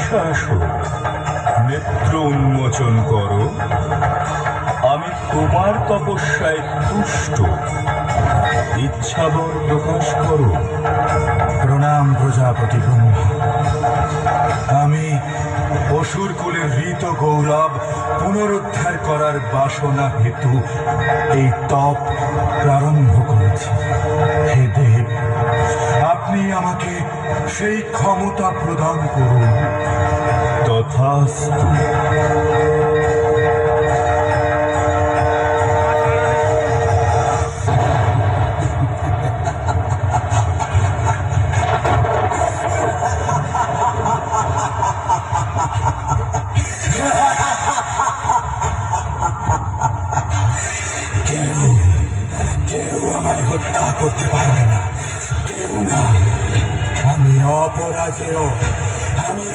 কাছে আসো। নেত্র উন্মোচন করো। আমি তোমার তপস্যায় তুষ্ট। ইচ্ছাবর প্রকাশ করো। প্রণাম প্রজাপতি ব্রহ্মা। আমি অসুর কুলের ঋত গৌরব পুনরুদ্ধার করার বাসনা হেতু এই তপ প্রারম্ভ করেছি। হে দেব আপনি আমাকে সেই ক্ষমতা প্রদান করুন। তথাস্তু।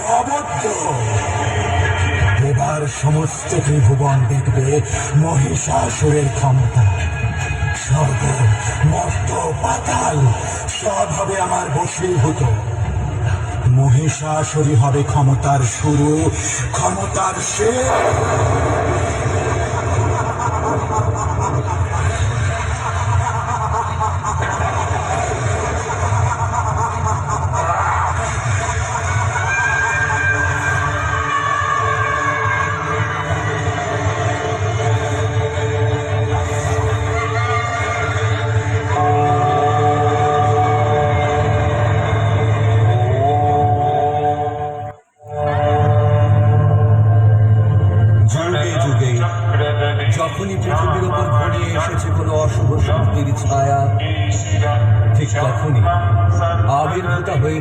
অবদ্ধ এবার সমস্ত ত্রিভুবন দেখবে মহিষাসুরের ক্ষমতা। স্বর্গ মর্ত পাতাল, সব হবে আমার বশীভূত। মহিষাসুরী হবে ক্ষমতার শুরু, ক্ষমতার শেষ।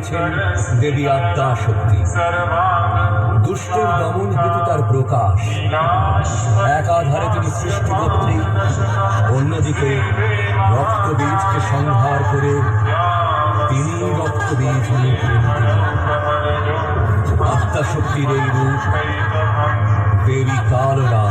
হয়েছেন দেবী আত্মা শক্তি। দুষ্টের দমন হেতু তার প্রকাশ। একাধারে তিনি সৃষ্টিকর্ত্রী অন্যদিকে রক্তবীজকে সংহার করে তিনি রক্তবীজ আত্মা শক্তির এই রূপ দেবী কালরা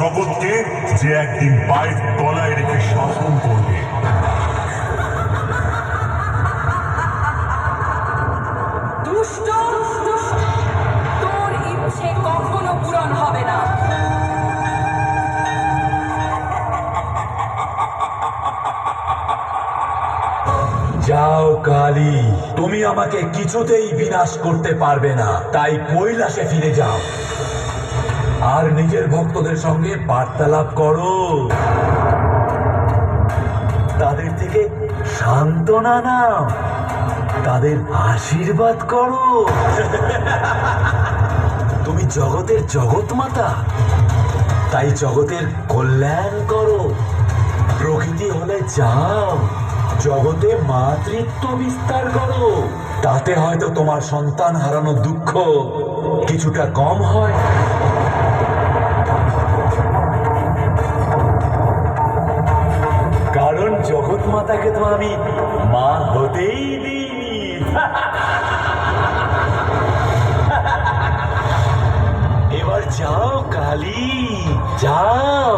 জগৎকে যে একদিন পায়ের তলায় রেখে শাসন করবে। দুষ্ট তোর ইচ্ছে কখনো পূরণ হবে না। যাও কালী তুমি আমাকে কিছুতেই বিনাশ করতে পারবে না তাই কৈলাসে ফিরে যাও। আর নিজের ভক্তদের সঙ্গে বার্তালাপ করো। তাদের থেকে সান্ত্বনা নাও। তাদের আশীর্বাদ করো। তুমি জগতের জগৎ মাতা তাই জগতের কল্যাণ করো। প্রকৃতি হলে যাও। জগতে মাতৃত্ব বিস্তার করো। তাতে হয়তো তোমার সন্তান হারানোর দুঃখ কিছুটা কম হয়। কারণ জগৎ মাতাকে তো আমি মা হতেই দিইনি। এবার যাও কালী যাও।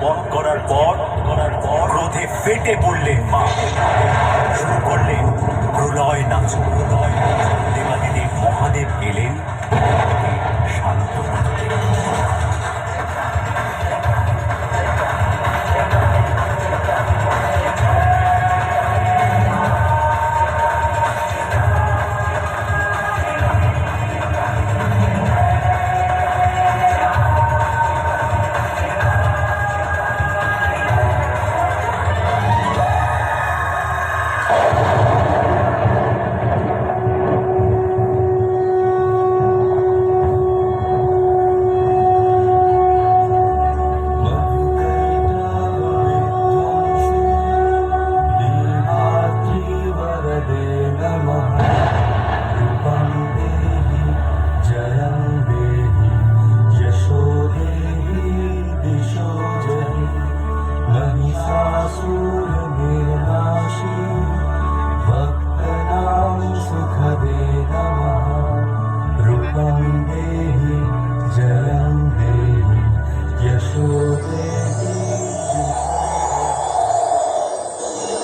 বধ করার পর করার পর রোধে ফেটে পড়লেন মা। শুরু করলেন প্রলয় নাচ। প্রলয় দেবাদিদেব মহাদেব এলেন। শান্ত।